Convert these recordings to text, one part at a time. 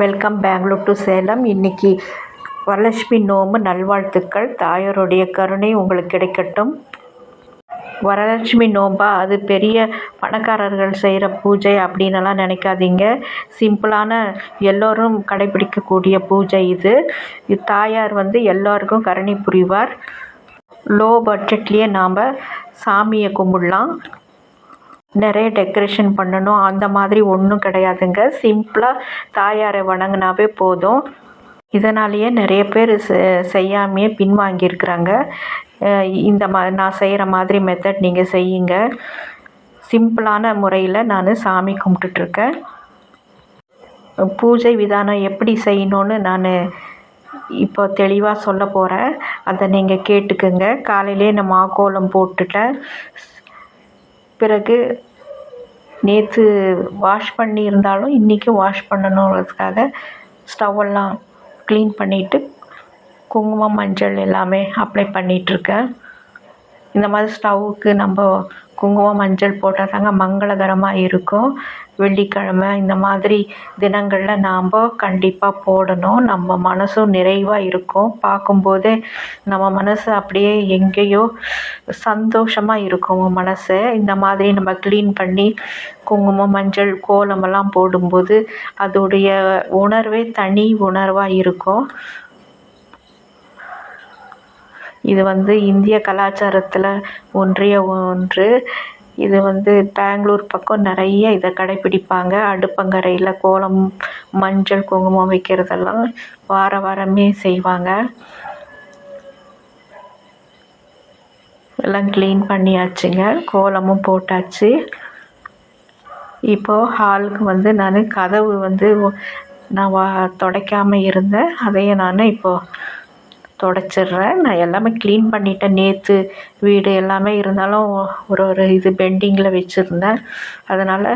Welcome Bangalore to Salem இன்றைக்கி வரலட்சுமி நோம்பு நல்வாழ்த்துக்கள். தாயாருடைய கருணை உங்களுக்கு கிடைக்கட்டும். வரலட்சுமி நோம்பா அது பெரிய பணக்காரர்கள் செய்கிற பூஜை அப்படின்லாம் நினைக்காதீங்க. சிம்பிளான எல்லோரும் கடைப்பிடிக்கக்கூடிய பூஜை இது. இது தாயார் வந்து எல்லோருக்கும் கருணை புரிவார். லோ பட்ஜெட்லேயே நாம் சாமியை கும்பிடலாம். நிறைய டெக்கரேஷன் பண்ணணும். அந்த மாதிரி ஒன்றும் கிடையாதுங்க. சிம்பிளாக தாயாரை வணங்கினாவே போதும். இதனாலேயே நிறைய பேர் செ செய்யாமையே பின்வாங்கியிருக்கிறாங்க. இந்த மா நான் செய்கிற மாதிரி மெத்தட் நீங்கள் செய்யுங்க. சிம்பிளான முறையில் நான் சாமி கும்பிட்டுட்ருக்கேன். பூஜை விதானம் எப்படி செய்யணும்னு நான் இப்போ தெளிவாக சொல்ல போகிறேன் அதை நீங்கள் கேட்டுக்குங்க. காலையிலே நான் மாக்கோலம் போட்டுட்டேன். பிறகு நேற்று வாஷ் பண்ணியிருந்தாலும் இன்றைக்கும் வாஷ் பண்ணணுங்கிறதுக்காக ஸ்டவ்வெல்லாம் க்ளீன் பண்ணிவிட்டு குங்குமம் மஞ்சள் எல்லாமே அப்ளை பண்ணிகிட்ருக்கேன் இந்த மாதிரி ஸ்டவ்வுக்கு நம்ம குங்குமம் மஞ்சள் போட்டால் தாங்க மங்களகரமாக இருக்கும். வெள்ளிக்கிழமை இந்த மாதிரி தினங்களில் நாம் கண்டிப்பாக போடணும். நம்ம மனசும் நிறைவாக இருக்கும். பார்க்கும்போதே நம்ம மனசு அப்படியே எங்கேயோ சந்தோஷமாக இருக்கும் மனசு. இந்த மாதிரி நம்ம க்ளீன் பண்ணி குங்குமம் மஞ்சள் கோலமெல்லாம் போடும்போது அதோடைய உணர்வே தனி உணர்வாக இருக்கும். இது வந்து இந்திய கலாச்சாரத்தில் ஒன்றிய ஒன்று. இது வந்து பெங்களூர் பக்கம் நிறைய இதை கடைப்பிடிப்பாங்க அடுப்பங்கரையில் கோலம் மஞ்சள் குங்குமம் வைக்கிறதெல்லாம் வார வாரமே செய்வாங்க. எல்லாம் க்ளீன் பண்ணியாச்சுங்க. கோலமும் போட்டாச்சு. இப்போது ஹாலுக்கு வந்து நான் கதவு வந்து நான் வா துடைக்காமல் இருந்தேன். அதையும் நான் இப்போது துடைச்சிட்றேன். நான் எல்லாமே க்ளீன் பண்ணிட்டேன். நேற்று வீடு எல்லாமே இருந்தாலும் ஒரு ஒரு இது பெண்டிங்கில் வச்சுருந்தேன். அதனால்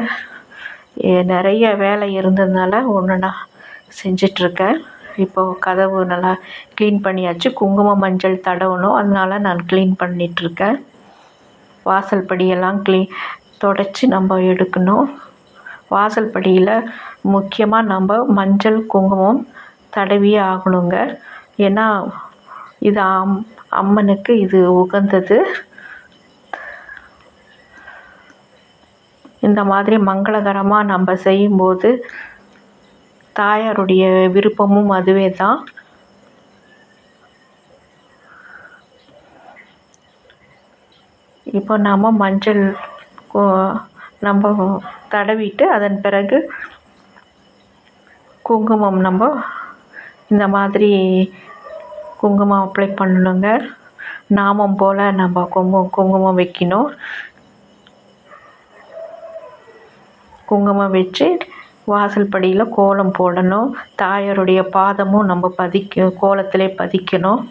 நிறைய வேலை இருந்ததுனால ஒன்று நான் செஞ்சிட்ருக்கேன். இப்போது கதவு நல்லா க்ளீன் பண்ணியாச்சு. குங்குமம் மஞ்சள் தடவணும். அதனால் நான் க்ளீன் பண்ணிகிட்ருக்கேன் வாசல் படியெல்லாம் க்ளீன் தொடச்சி நம்ம எடுக்கணும். வாசல் படியில் முக்கியமாக நம்ம மஞ்சள் குங்குமம் தடவியே ஆகணுங்க. ஏன்னா இது அம் அம்மனுக்கு இது உகந்தது. இந்த மாதிரி மங்களகரமாக நம்ம செய்யும்போது தாயாருடைய விருப்பமும் அதுவே தான் இப்போ நாம் மஞ்சள் நம்ம தடவிட்டு அதன் பிறகு குங்குமம் நம்ம இந்த மாதிரி குங்குமம் அப்ளை பண்ணணுங்க. நாமம் போல் நம்ம குங்குமம் குங்குமம் வைக்கணும். குங்குமம் வச்சு வாசல் படியில் கோலம் போடணும். தாயாருடைய பாதமும் நம்ம பதிக்க கோலத்திலே பதிக்கணும்.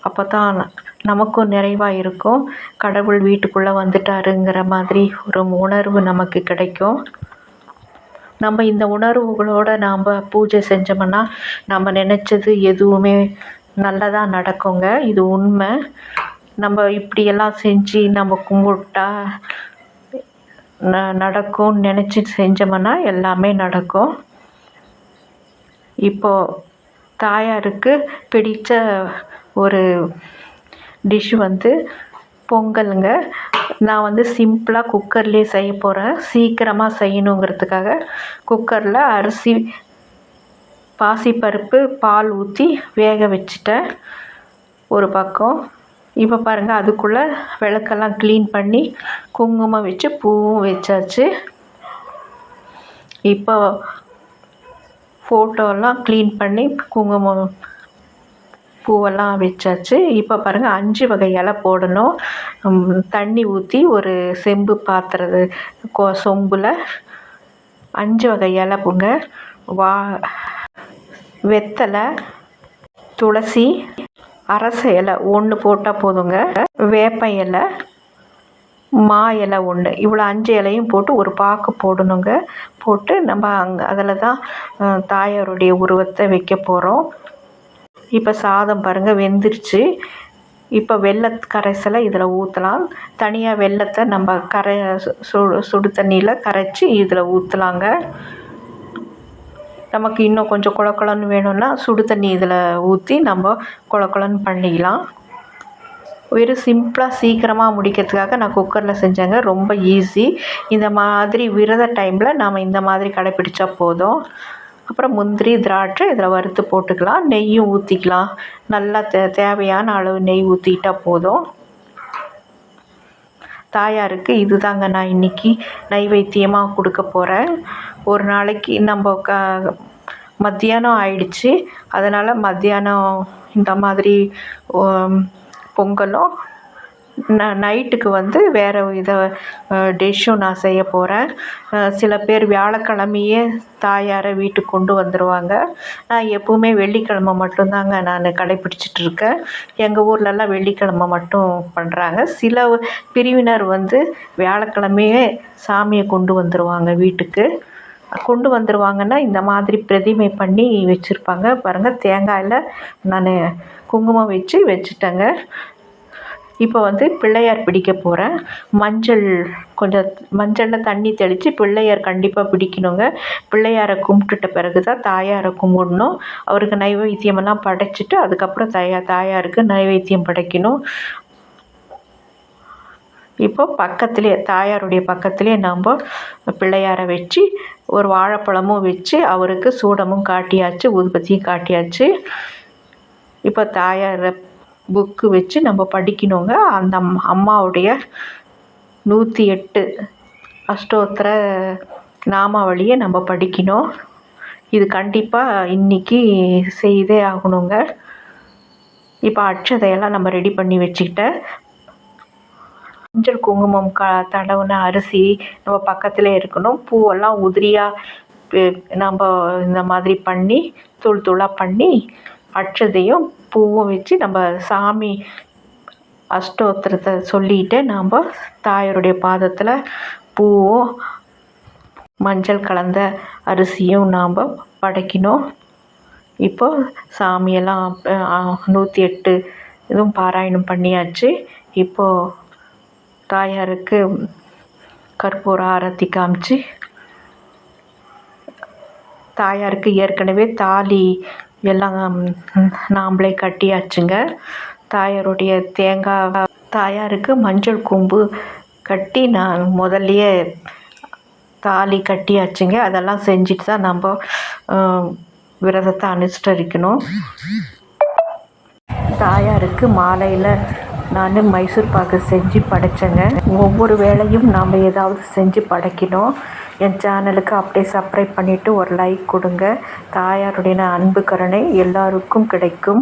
அப்போ தான் நமக்கும் நிறைவாக இருக்கும். கடவுள் வீட்டுக்குள்ளே வந்துட்டாருங்கிற மாதிரி ஒரு உணர்வு நமக்கு கிடைக்கும். நம்ம இந்த உணர்வுகளோடு நாம் பூஜை செஞ்சோம்னா நம்ம நினச்சது எதுவுமே நல்லதாக நடக்குங்க. இது உண்மை. நம்ம இப்படியெல்லாம் செஞ்சு நம்ம கும்பிட்டா ந நடக்கும்னு நினச்சி செஞ்சோம்னா எல்லாமே நடக்கும். இப்போது தாயாருக்கு பிடித்த ஒரு டிஷ் வந்து பொங்கலுங்க. நான் வந்து சிம்பிளாக குக்கர்லேயே செய்ய போகிறேன் சீக்கிரமாக செய்யணுங்கிறதுக்காக குக்கரில் அரிசி பாசிப்பருப்பு பால் ஊற்றி வேக வச்சுட்டேன் ஒரு பக்கம். இப்போ பாருங்கள் அதுக்குள்ளே விளக்கெல்லாம் க்ளீன் பண்ணி குங்குமம் வச்சு பூவும் வச்சாச்சு. இப்போ ஃபோட்டோலாம் க்ளீன் பண்ணி குங்குமம் பூவெல்லாம் வச்சாச்சு. இப்போ பாருங்கள் அஞ்சு வகை இலை போடணும். தண்ணி ஊற்றி ஒரு செம்பு பாத்திரது கொ சொம்பில் அஞ்சு வகை இலை பூங்க வா வெத்தலை துளசி அரச இலை ஒன்று போட்டால் போதுங்க. வேப்ப இலை மா இலை ஒன்று இவ்வளோ அஞ்சு இலையும் போட்டு ஒரு பாக்கு போடணுங்க. போட்டு நம்ம அங்கே அதில் தான் தாயாருடைய உருவத்தை வைக்க போகிறோம் இப்போ சாதம் பாருங்கள் வெந்துருச்சு. இப்போ வெள்ளை கரைசலை இதில் ஊற்றலாம் தனியாக வெள்ளத்தை நம்ம கரை சுடு சுடு தண்ணியில் கரைச்சி இதில் ஊற்றலாங்க நமக்கு இன்னும் கொஞ்சம் குழ வேணும்னா சுடு தண்ணி இதில் ஊற்றி நம்ம குழ பண்ணிக்கலாம் வெறும் சிம்பிளாக சீக்கிரமாக முடிக்கிறதுக்காக நான் குக்கரில் செஞ்சேங்க ரொம்ப ஈஸி. இந்த மாதிரி விரத டைமில் நாம் இந்த மாதிரி கடைப்பிடிச்சா போதும். அப்புறம் முந்திரி திராட்சை இதில் வறுத்து போட்டுக்கலாம் நெய்யும் ஊற்றிக்கலாம். நல்லா தே தேவையான அளவு நெய் ஊற்றிக்கிட்டால் போதும். தாயாருக்கு இது தாங்க நான் இன்றைக்கி நைவேத்தியமாக கொடுக்க போகிறேன் ஒரு நாளைக்கு நம்ம க மத்தியானம் ஆயிடுச்சு. அதனால் மத்தியானம் இந்த மாதிரி பொங்கலும் நான் நைட்டுக்கு வந்து வேறு இதை டிஷ்ஷும் நான் செய்ய போகிறேன் சில பேர் வியாழக்கிழமையே தாயாரை வீட்டுக்கு கொண்டு வந்துடுவாங்க நான் எப்போவுமே வெள்ளிக்கிழமை மட்டும்தாங்க நான் கடைப்பிடிச்சிட்ருக்கேன் எங்கள் ஊர்லெலாம் வெள்ளிக்கிழம மட்டும் பண்ணுறாங்க சில பிரிவினர் வந்து வியாழக்கிழமையே சாமியை கொண்டு வந்துடுவாங்க வீட்டுக்கு. கொண்டு வந்துடுவாங்கன்னா இந்த மாதிரி பிரதிமை பண்ணி வச்சுருப்பாங்க. பாருங்கள் தேங்காயில் நான் குங்குமம் வச்சு வச்சுட்டேங்க. இப்போ வந்து பிள்ளையார் பிடிக்க போகிறேன் மஞ்சள் கொஞ்சம் மஞ்சளில் தண்ணி தெளித்து பிள்ளையார் கண்டிப்பாக பிடிக்கணுங்க. பிள்ளையாரை கும்பிட்டுட்ட பிறகு தான் தாயாரை கும்பிடணும். அவருக்கு நைவேத்தியமெல்லாம் படைச்சிட்டு அதுக்கப்புறம் தாயா தாயாருக்கு நைவேத்தியம் படைக்கணும். இப்போ பக்கத்துலேயே தாயாருடைய பக்கத்துலேயே நம்ம பிள்ளையாரை வச்சு ஒரு வாழைப்பழமும் வச்சு அவருக்கு சூடமும் காட்டியாச்சு ஊதுபத்தியும் காட்டியாச்சு. இப்போ தாயாரை புக்கு வச்சு நம்ம படிக்கணுங்க. அந்த அம்மாவுடைய நூற்றி எட்டு அஷ்டோத்திர நாமாவளியை நம்ம படிக்கணும். இது கண்டிப்பாக இன்றைக்கி செய்தே ஆகணுங்க. இப்போ அட்சதையெல்லாம் நம்ம ரெடி பண்ணி வச்சுக்கிட்டேன் மஞ்சள் குங்குமம் க தடவின அரிசி நம்ம பக்கத்தில் இருக்கணும். பூவெல்லாம் உதிரியாக நம்ம இந்த மாதிரி பண்ணி தூள் தூளாக பண்ணி அட்சதையும் பூவும் வச்சு நம்ம சாமி அஷ்டோத்திரத்தை சொல்லிட்டு நாம் தாயாருடைய பாதத்தில் பூவும் மஞ்சள் கலந்த அரிசியும் நாம் படைக்கணும் இப்போ சாமியெல்லாம் நூற்றி எட்டு இதுவும் பாராயணம் பண்ணியாச்சு. இப்போது தாயாருக்கு கற்பூர ஆரத்தி காமிச்சு தாயாருக்கு ஏற்கனவே தாலி எல்லாம் நாம்ளே கட்டியாச்சுங்க. தாயாருடைய தேங்காய் தாயாருக்கு மஞ்சள் கொம்பு கட்டி நான் முதல்லையே தாலி கட்டியாச்சுங்க. அதெல்லாம் செஞ்சுட்டு தான் நம்ம விரதத்தை அனுஷ்டரிக்கணும். தாயாருக்கு மாலையில் நான் மைசூர் பாக்கு செஞ்சு படைச்சேங்க. ஒவ்வொரு வேளையும் நாம் ஏதாவது செஞ்சு படைக்கணும். என் சேனலுக்கு அப்படியே சப்ஸ்கிரைப் பண்ணிவிட்டு ஒரு லைக் கொடுங்க. தாயாருடைய அன்பு கருணை எல்லாருக்கும் கிடைக்கும்.